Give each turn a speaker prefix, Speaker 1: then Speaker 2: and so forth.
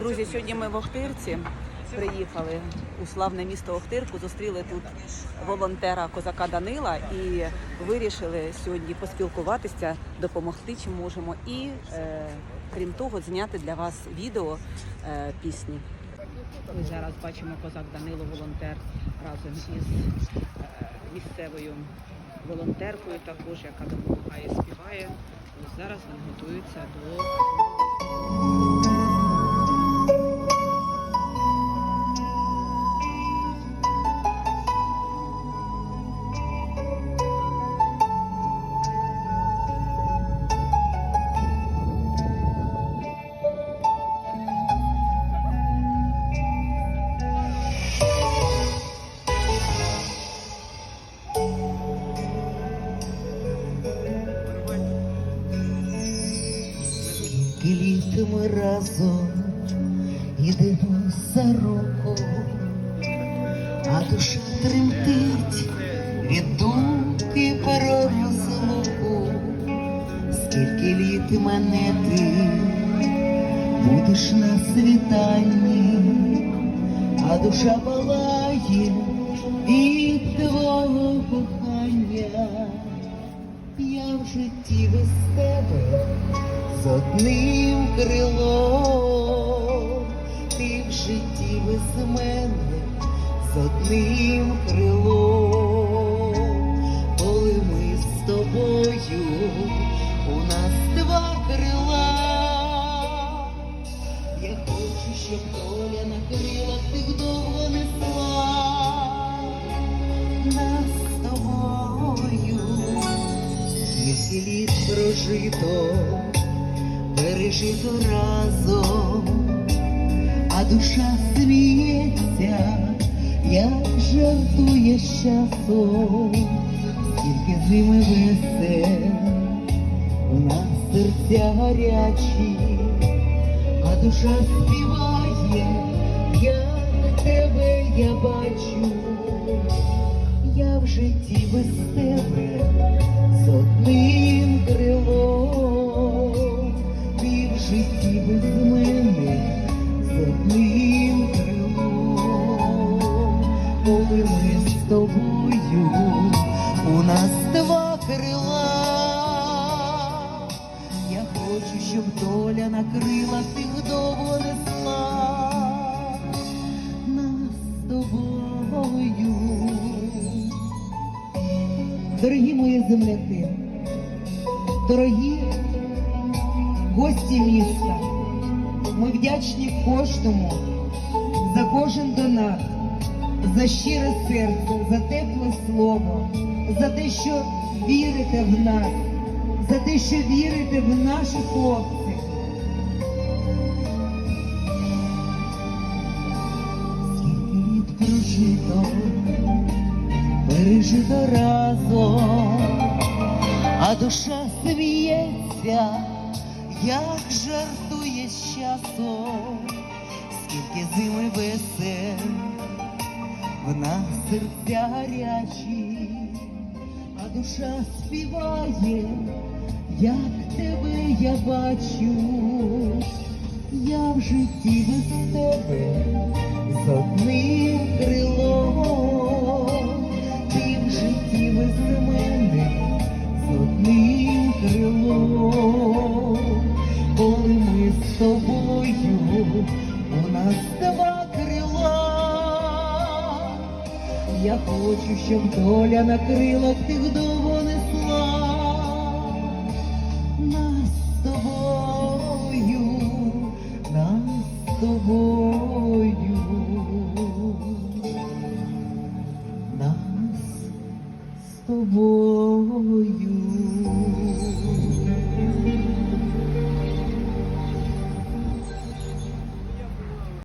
Speaker 1: Друзі, сьогодні ми в Охтирці приїхали у славне місто Охтирку. Зустріли тут волонтера козака Данила і вирішили сьогодні поспілкуватися, допомогти чим можемо. І е, крім того, зняти для вас відео е, пісні. Ми зараз бачимо козак Данило, волонтер разом із е, місцевою волонтеркою, також яка допомагає, співає. Ось зараз вони готуються до
Speaker 2: ми разом ідемо за руку, а душа тремтить від думки про розлуку. Скільки літ мене ти будеш на світанні, а душа палає від твого кохання. Я в житті без тебе з одним крилом, ти в житті без мене з одним крилом, коли ми з тобою, у нас два крила. Я хочу, щоб доля на крилах тих довго несла прожито, пережито разом, а душа сміється, як жартує з часом, скільки зими весен, у нас серця гарячі, а душа співає, як тебе я бачу, я в житті без тебе коли ми з тобою, у нас два крила. Я хочу, щоб доля на крилах тих довго несла нас тобою. Дорогі мої земляки, дорогі гості міста, ми вдячні кожному за кожен донат, за щире серце, за тепле слово, за те, що вірите в нас, за те, що вірите в наших хлопців. Скільки прожито, пережито разом, а душа сміється, як жартує з часом, скільки зими весен, в нас серця гарячі, а душа співає, як тебе я бачу, я в житті без тебе з одним крилом, ти в житті без мене з одним крилом, коли ми з тобою, у нас два Я хочу, щоб доля на крилах тих довго несла нас з тобою, нас з тобою, нас з тобою.